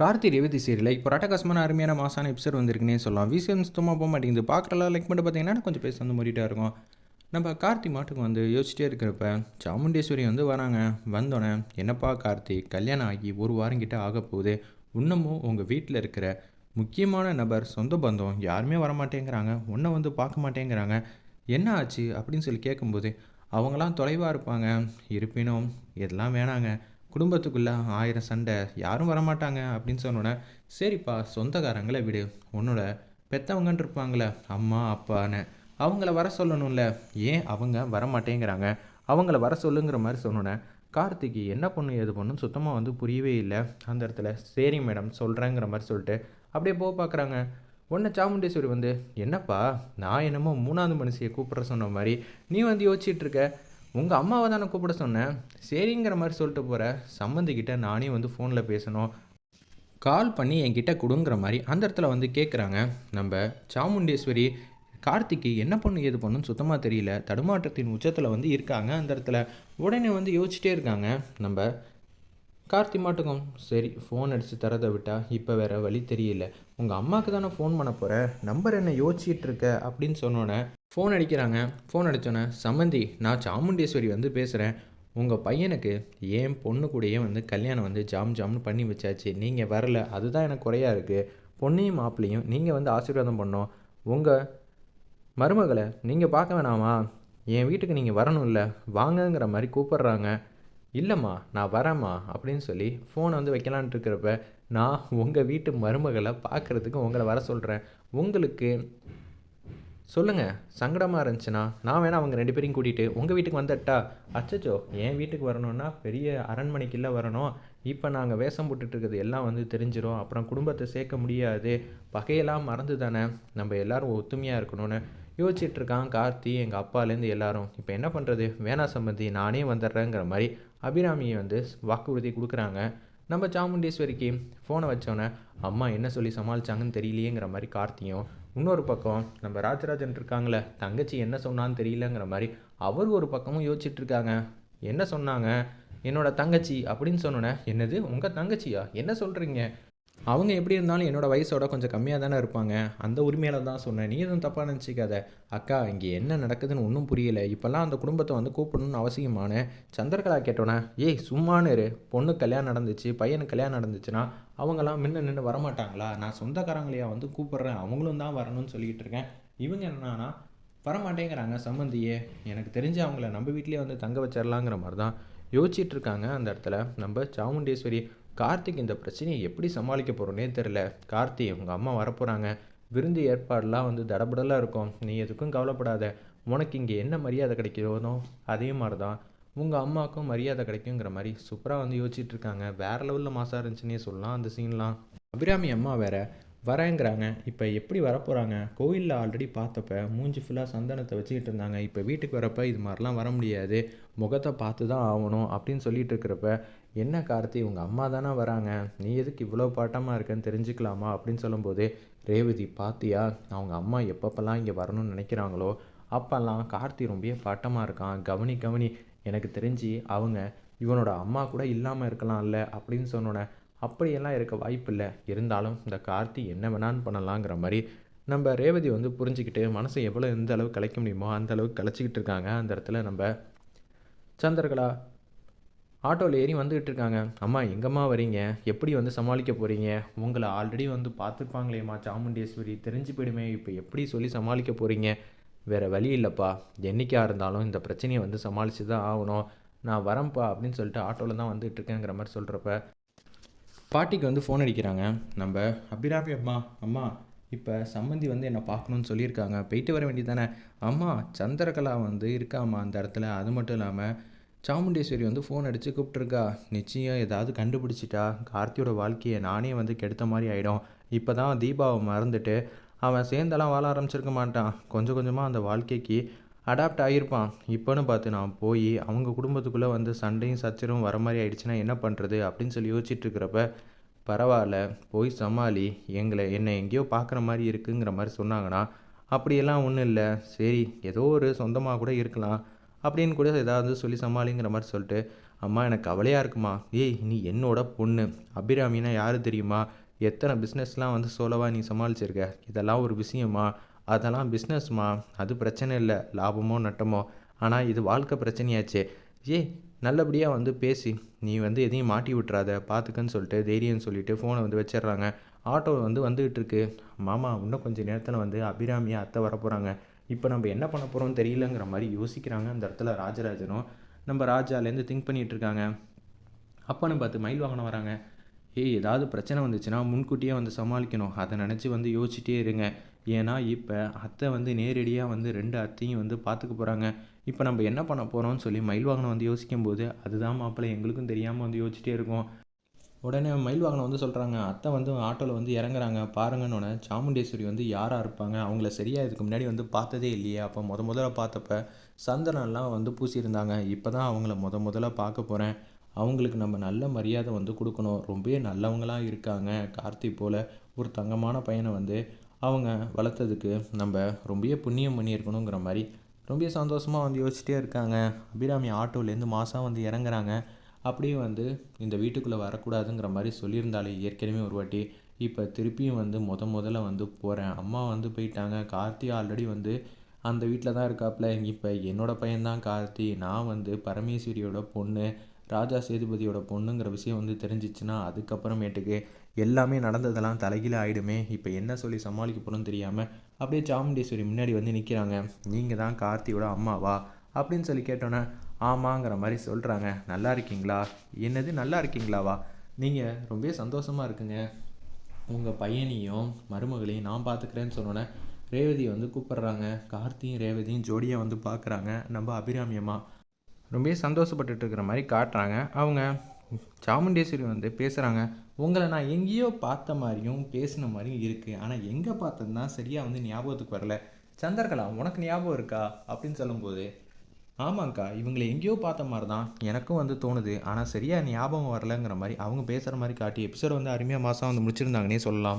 Karthi Revathi serial இப்போ ராட்டகாசமான அருமையான மாசான எபிசோட் வந்திருக்குன்னே சொல்லலாம். விசியம் சுத்தமாக போக மாட்டேங்குது. பார்க்குறலாம் லைக் மட்டும் பார்த்தீங்கன்னா கொஞ்சம் பேச வந்து மூடிட்டா இருக்கும். நம்ம கார்த்தி மாட்டுக்கு வந்து யோசிச்சிட்டே இருக்கிறப்ப சாமுண்டேஸ்வரி வந்து வராங்க. வந்தோடனே என்னப்பா கார்த்தி கல்யாணம் ஆகி ஒரு வாரம் கிட்ட ஆக போகுது. இன்னமும் உங்கள் வீட்டில் இருக்கிற முக்கியமான நபர் சொந்த பந்தம் யாருமே வரமாட்டேங்கிறாங்க. உன்னை வந்து பார்க்க மாட்டேங்கிறாங்க. என்ன ஆச்சு? அப்படின்னு சொல்லி கேட்கும்போது அவங்களாம் தொலைவாக இருப்பாங்க. இருப்பினும் இதெல்லாம் வேணாங்க. குடும்பத்துக்குள்ளே ஆயிரம் சண்டை யாரும் வரமாட்டாங்க அப்படின்னு சொன்னோன்னே சரிப்பா சொந்தக்காரங்களை விடு. உன்னோட பெத்தவங்கன்னு இருப்பாங்களே அம்மா அப்பான்னு. அவங்கள வர சொல்லணும்ல. ஏன் அவங்க வரமாட்டேங்கிறாங்க? அவங்கள வர சொல்லுங்கிற மாதிரி சொன்னோன்னே கார்த்திக்கு என்ன பண்ணும் ஏது பண்ணும் சுத்தமாக வந்து புரியவே இல்லை. அந்த இடத்துல சரி மேடம் சொல்கிறேங்கிற மாதிரி சொல்லிட்டு அப்படியே போக பார்க்குறாங்க உன்னை சாமுண்டேஸ்வரி வந்து என்னப்பா நான் என்னமோ மூணாவது மனுஷியை கூப்பிட்ற சொன்ன மாதிரி நீ வந்து யோசிச்சுட்ருக்க உங்கள் அம்மாவை தானே கூப்பிட சொன்னேன். சரிங்கிற மாதிரி சொல்லிட்டு போகிற சம்மந்திக்கிட்ட நானே வந்து ஃபோனில் பேசணும். கால் பண்ணி என்கிட்ட கொடுங்கிற மாதிரி அந்த இடத்துல வந்து கேட்குறாங்க நம்ம சாமுண்டேஸ்வரி கார்த்திக்கு என்ன பண்ணு ஏது பண்ணுன்னு சுத்தமாக தெரியல. தடுமாற்றத்தின் உச்சத்தில் வந்து இருக்காங்க அந்த இடத்துல. உடனே வந்து யோசிச்சிட்டே இருக்காங்க. நம்ம கார்த்தி மாட்டுக்கும் சரி ஃபோன் அடித்து தரதை விட்டால் இப்போ வேறு வழி தெரியல. உங்கள் அம்மாவுக்கு தானே ஃபோன் பண்ண போகிற நம்பர் என்ன யோசிச்சிட்டு இருக்க? அப்படின்னு சொன்னோன்னே ஃபோன் அடிக்கிறாங்க. ஃபோன் அடித்தோன்னே சம்மந்தி நான் சாமுண்டேஸ்வரி வந்து பேசுகிறேன் உங்கள் பையனுக்கு ஏன் பொண்ணு கூடயே வந்து கல்யாணம் வந்து ஜாம் ஜாம்னு பண்ணி வச்சாச்சு. நீங்கள் வரல. அதுதான் எனக்கு குறையாக இருக்குது பொண்ணையும் மாப்பிள்ளையும் நீங்கள் வந்து ஆசீர்வாதம் பண்ணோம். உங்கள் மருமகளை நீங்கள் பார்க்க வேணாமா? என் வீட்டுக்கு நீங்கள் வரணும்ல. வாங்கங்கிற மாதிரி கூப்பிட்றாங்க. இல்லைம்மா நான் வரேம்மா அப்படின்னு சொல்லி ஃபோனை வந்து வைக்கலான்ட்டு இருக்கிறப்ப நான் உங்கள் வீட்டு மருமகளை பார்க்குறதுக்கு உங்களை வர சொல்கிறேன் உங்களுக்கு சொல்லுங்கள் சங்கடமாக இருந்துச்சுன்னா நான் வேணா அவங்க ரெண்டு பேரையும் கூட்டிகிட்டு உங்கள் வீட்டுக்கு வந்துட்டா. அச்சச்சோ என் வீட்டுக்கு வரணும்னா பெரிய அரண்மனைக்குள்ளே வரணும். இப்போ நாங்கள் வேஷம் போட்டுட்ருக்கிறது எல்லாம் வந்து தெரிஞ்சிடும் அப்புறம் குடும்பத்தை சேர்க்க முடியாது. பகையெல்லாம் மறந்து தானே. நம்ம எல்லாரும் ஒத்துமையாக இருக்கணும்னு யோசிச்சிட்ருக்கான் கார்த்தி எங்கள் அப்பாலேருந்து எல்லாரும். இப்போ என்ன பண்ணுறது வேணா சம்பந்தி நானே வந்துடுறேங்கிற மாதிரி அபிராமியை வந்து வாக்குறுதி கொடுக்குறாங்க. நம்ம சாமுண்டேஸ்வரிக்கு ஃபோனை வச்சோன்னே அம்மா என்ன சொல்லி சமாளிச்சாங்கன்னு தெரியலையேங்கிற மாதிரி கார்த்தியும் இன்னொரு பக்கம் நம்ம ராஜராஜன் இருக்காங்களே தங்கச்சி என்ன சொன்னான்னு தெரியலங்கிற மாதிரி அவர் ஒரு பக்கமும் யோசிச்சுட்டு இருக்காங்க என்ன சொன்னாங்க? என்னோட தங்கச்சி அப்படின்னு சொன்னோன்னே என்னது உங்கள் தங்கச்சியா? என்ன சொல்கிறீங்க அவங்க எப்படி இருந்தாலும் என்னோடய வயசோட கொஞ்சம் கம்மியாக தானே இருப்பாங்க. அந்த உரிமையில தான் சொன்னேன். நீ எதுவும் தப்பாக நினச்சிக்காத. அக்கா இங்கே என்ன நடக்குதுன்னு ஒன்றும் புரியல. இப்போல்லாம் அந்த குடும்பத்தை வந்து கூப்பிடணும்னு அவசியமான. சந்திரகலா கேட்டோன்னே ஏய் சும்மானு இரு. பொண்ணு கல்யாணம் நடந்துச்சு பையனுக்கு கல்யாணம் நடந்துச்சுன்னா அவங்களாம் முன்ன நின்று வரமாட்டாங்களா? நான் சொந்தக்காரங்களையா வந்து கூப்பிட்றேன். அவங்களும் தான் வரணும்னு சொல்லிகிட்டு இருக்கேன். இவங்க என்னன்னா வரமாட்டேங்கிறாங்க சம்மந்தியே. எனக்கு தெரிஞ்சு அவங்கள நம்ம வீட்லேயே வந்து தங்க வச்சிடலாங்கிற மாதிரி தான் யோசிச்சிட்டு இருக்காங்க அந்த இடத்துல. நம்ம சாமுண்டேஸ்வரி கார்த்திக் இந்த பிரச்சனையை எப்படி சமாளிக்க போகிறோன்னே தெரில கார்த்தி உங்கள் அம்மா வரப்போகிறாங்க விருந்து ஏற்பாடெலாம் வந்து தடபடலாக இருக்கும். நீ எதுக்கும் கவலைப்படாத. உனக்கு இங்கே என்ன மரியாதை கிடைக்கிறதோ அதே மாதிரி தான் உங்கள் அம்மாவுக்கும் மரியாதை கிடைக்குங்கிற மாதிரி சூப்பராக வந்து யோசிச்சுட்டு இருக்காங்க. வேறு லெவலில் மாசாக இருந்துச்சுன்னே சொல்லலாம் அந்த சீன்லாம் அபிராமி அம்மா வேற வரேங்கிறாங்க. இப்போ எப்படி வரப்போகிறாங்க கோயிலில் ஆல்ரெடி பார்த்தப்ப மூஞ்சி ஃபுல்லாக சந்தனத்தை வச்சுக்கிட்டு இருந்தாங்க. இப்போ வீட்டுக்கு வரப்ப இது மாதிரிலாம் வர முடியாது. முகத்தை பார்த்து தான் ஆகணும் அப்படின்னு சொல்லிட்டு இருக்கிறப்ப என்ன கார்த்தி உங்கள் அம்மா தானே வராங்க. நீ எதுக்கு இவ்வளோ பாட்டமாக இருக்கன்னு தெரிஞ்சுக்கலாமா அப்படின்னு சொல்லும்போது ரேவதி பாத்தியா அவங்க அம்மா எப்பப்பெல்லாம் இங்கே வரணும்னு நினைக்கிறாங்களோ அப்போல்லாம் கார்த்தி ரொம்ப பாட்டமாக இருக்கான். கவனி கவனி எனக்கு தெரிஞ்சு அவங்க இவனோட அம்மா கூட இல்லாமல் இருக்கலாம்ல அப்படின்னு சொன்னோன்னே அப்படியெல்லாம் இருக்க வாய்ப்பில்லை. இருந்தாலும் இந்த கார்த்தி என்ன வேணான்னு பண்ணலாங்கிற மாதிரி நம்ம ரேவதி வந்து புரிஞ்சுக்கிட்டு மனசை எவ்வளோ எந்த அளவுக்கு கலைக்க முடியுமோ அந்த அளவுக்கு கலைச்சிக்கிட்டு இருக்காங்க. அந்த இடத்துல நம்ம சந்திரகலா ஆட்டோவில் ஏறி வந்துக்கிட்டு இருக்காங்க. அம்மா எங்கம்மா வரீங்க? எப்படி வந்து சமாளிக்க போகிறீங்க உங்களை ஆல்ரெடி வந்து பார்த்துருப்பாங்களேம்மா சாமுண்டேஸ்வரி. தெரிஞ்சு போயிடுமே. இப்போ எப்படி சொல்லி சமாளிக்க போகிறீங்க வேறு வழி இல்லைப்பா. என்றைக்காக இருந்தாலும் இந்த பிரச்சனையை வந்து சமாளித்து தான் ஆகணும். நான் வரேன்ப்பா அப்படின்னு சொல்லிட்டு ஆட்டோவில் தான் வந்துகிட்டு இருக்கேங்கிற மாதிரி சொல்கிறப்ப பாட்டிக்கு வந்து ஃபோன் அடிக்கிறாங்க. நம்ம அபிராமி அம்மா அம்மா இப்போ சம்மந்தி வந்து என்னை பார்க்கணுன்னு சொல்லியிருக்காங்க. போயிட்டு வர வேண்டியது தானே அம்மா சந்திரகலா வந்து இருக்காம்மா அந்த இடத்துல. அது மட்டும் இல்லாமல் சாமுண்டேஸ்வரி வந்து ஃபோன் அடித்து கூப்பிட்ருக்கா நிச்சயம் ஏதாவது கண்டுபிடிச்சிட்டா. கார்த்தியோட வாழ்க்கையை நானே வந்து கெடுத்த மாதிரி ஆகிடும் இப்போ தான் தீபாவை மறந்துட்டு அவன் சேர்ந்தெல்லாம் வாழ ஆரம்பிச்சிருக்க மாட்டான். கொஞ்சம் கொஞ்சமாக அந்த வாழ்க்கைக்கு அடாப்ட் ஆகியிருப்பான் இப்போன்னு பார்த்து நான் போய் அவங்க குடும்பத்துக்குள்ளே வந்து சண்டையும் சச்சரும் வர மாதிரி ஆயிடுச்சுன்னா என்ன பண்ணுறது அப்படின்னு சொல்லி யோசிச்சுட்டு இருக்கிறப்ப பரவாயில்ல போய் சமாளி எங்களை என்னை எங்கேயோ பார்க்குற மாதிரி இருக்குங்கிற மாதிரி சொன்னாங்கன்னா அப்படியெல்லாம் ஒன்றும் இல்லை. சரி ஏதோ ஒரு சொந்தமாக கூட இருக்கலாம். அப்படின்னு கூட ஏதாவது சொல்லி சமாளிங்கிற மாதிரி சொல்லிட்டு அம்மா எனக்கு கவலையாக இருக்குமா? ஏய் நீ என்னோட பொண்ணு. அபிராமின்னா யார் தெரியுமா? எத்தனை பிஸ்னஸ்லாம் வந்து சோலவா நீ சமாளிச்சிருக்க? இதெல்லாம் ஒரு விஷயமா? அதெல்லாம் பிஸ்னஸ்மா அது பிரச்சனை இல்லை. லாபமோ நட்டமோ? ஆனால் இது வாழ்க்கை பிரச்சனையாச்சே. ஏய் நல்லபடியாக வந்து பேசி நீ வந்து எதையும் மாட்டி விட்றாத பார்த்துக்கன்னு சொல்லிட்டு தைரியம்னு சொல்லிட்டு ஃபோனை வந்து வச்சிடுறாங்க. ஆட்டோ வந்து வந்துகிட்டு இருக்கு மாமா இன்னும் கொஞ்சம் நேரத்தில் வந்து அபிராமியாக அத்தை வர போகிறாங்க இப்போ நம்ம என்ன பண்ண போகிறோம் தெரியலங்கிற மாதிரி யோசிக்கிறாங்க அந்த இடத்துல ராஜராஜனும். நம்ம ராஜாலேருந்து திங்க் பண்ணிகிட்டு இருக்காங்க அப்பன்னு பார்த்து மயில் வாங்கின வராங்க. ஏய் ஏதாவது பிரச்சனை வந்துச்சுன்னா முன்கூட்டியே வந்து சமாளிக்கணும். அதை நினச்சி வந்து யோசிச்சிட்டே இருங்க. ஏன்னா இப்போ அத்தை வந்து நேரடியாக வந்து ரெண்டு அத்தையும் வந்து பார்த்துக்க போகிறாங்க இப்போ நம்ம என்ன பண்ண போகிறோம்னு சொல்லி மயில் வாகனம் வந்து யோசிக்கும்போது அதுதான் மாப்பிள்ளை எங்களுக்கும் தெரியாமல் வந்து யோசிச்சிட்டே இருக்கோம். உடனே மயில் வாகனம் வந்து சொல்கிறாங்க அத்தை வந்து ஆட்டோவில் வந்து இறங்குறாங்க. பாருங்கன்னு சாமுண்டேஸ்வரி வந்து யாராக இருப்பாங்க? அவங்கள சரியாக இதுக்கு முன்னாடி வந்து பார்த்ததே இல்லையே. அப்போ முத முதல்ல பார்த்தப்ப சந்தனம்லாம் வந்து பூசியிருந்தாங்க. இப்போ தான் அவங்கள முத முதல்ல பார்க்க போகிறேன் அவங்களுக்கு நம்ம நல்ல மரியாதை வந்து கொடுக்கணும். ரொம்பவே நல்லவங்களாக இருக்காங்க. கார்த்தி போல் ஒரு தங்கமான பையனை வந்து அவங்க வளர்த்ததுக்கு நம்ம ரொம்பவே புண்ணியம் பண்ணியிருக்கணுங்கிற மாதிரி ரொம்ப சந்தோஷமாக வந்து யோசிச்சிட்டே இருக்காங்க. அபிராமி ஆட்டோலேருந்து மாதம் வந்து இறங்குறாங்க. அப்படியே வந்து இந்த வீட்டுக்குள்ளே வரக்கூடாதுங்கிற மாதிரி சொல்லியிருந்தாலே ஏற்கனவே ஒரு வாட்டி. இப்போ திருப்பியும் வந்து முத முதல்ல வந்து போகிறேன் அம்மா வந்து போயிட்டாங்க. கார்த்தி ஆல்ரெடி வந்து அந்த வீட்டில் தான் இருக்காப்புல இப்போ என்னோட பையன்தான் கார்த்தி. நான் வந்து பரமேஸ்வரியோட பொண்ணு ராஜா சேதுபதியோட பொண்ணுங்கிற விஷயம் வந்து தெரிஞ்சிச்சுன்னா அதுக்கப்புறமேட்டுக்கு எல்லாமே நடந்ததெல்லாம் தலைகீழ ஆகிடுமே இப்போ என்ன சொல்லி சமாளிக்க போகிறோன்னு தெரியாமல் அப்படியே சாமுண்டீஸ்வரி முன்னாடி வந்து நிற்கிறாங்க நீங்கள் தான் கார்த்தியோட அம்மாவா? அப்படின்னு சொல்லி கேட்டோன்னே ஆமாங்கிற மாதிரி சொல்கிறாங்க நல்லா இருக்கீங்களா? என்னது நல்லா இருக்கீங்களாவா? நீங்கள் ரொம்ப சந்தோஷமாக இருக்குங்க. உங்கள் பையனையும் மருமகளையும் நான் பார்த்துக்கிறேன்னு சொன்னோன்னே ரேவதி வந்து கூப்பிட்றாங்க. கார்த்தியும் ரேவதியும் ஜோடியாக வந்து பார்க்குறாங்க நம்ம அபிராமியமாக ரொம்ப சந்தோஷப்பட்டுட்டு இருக்கிற மாதிரி காட்டுறாங்க. அவங்க சாமுண்டேஸ்வரி வந்து பேசுகிறாங்க உங்களை நான் எங்கேயோ பார்த்த மாதிரியும் பேசின மாதிரியும் இருக்குது ஆனால் எங்கே பார்த்தது தான் சரியாக வந்து ஞாபகத்துக்கு வரல. சந்திரகலா உனக்கு ஞாபகம் இருக்கா? அப்படின்னு சொல்லும்போது ஆமாங்க்கா இவங்களை எங்கேயோ பார்த்த மாதிரி தான் எனக்கும் வந்து தோணுது. ஆனால் சரியாக ஞாபகம் வரலங்கிற மாதிரி அவங்க பேசுகிற மாதிரி காட்டி எபிசோட் வந்து அருமையாக மாதம் வந்து முடிச்சிருந்தாங்கன்னே சொல்லலாம்.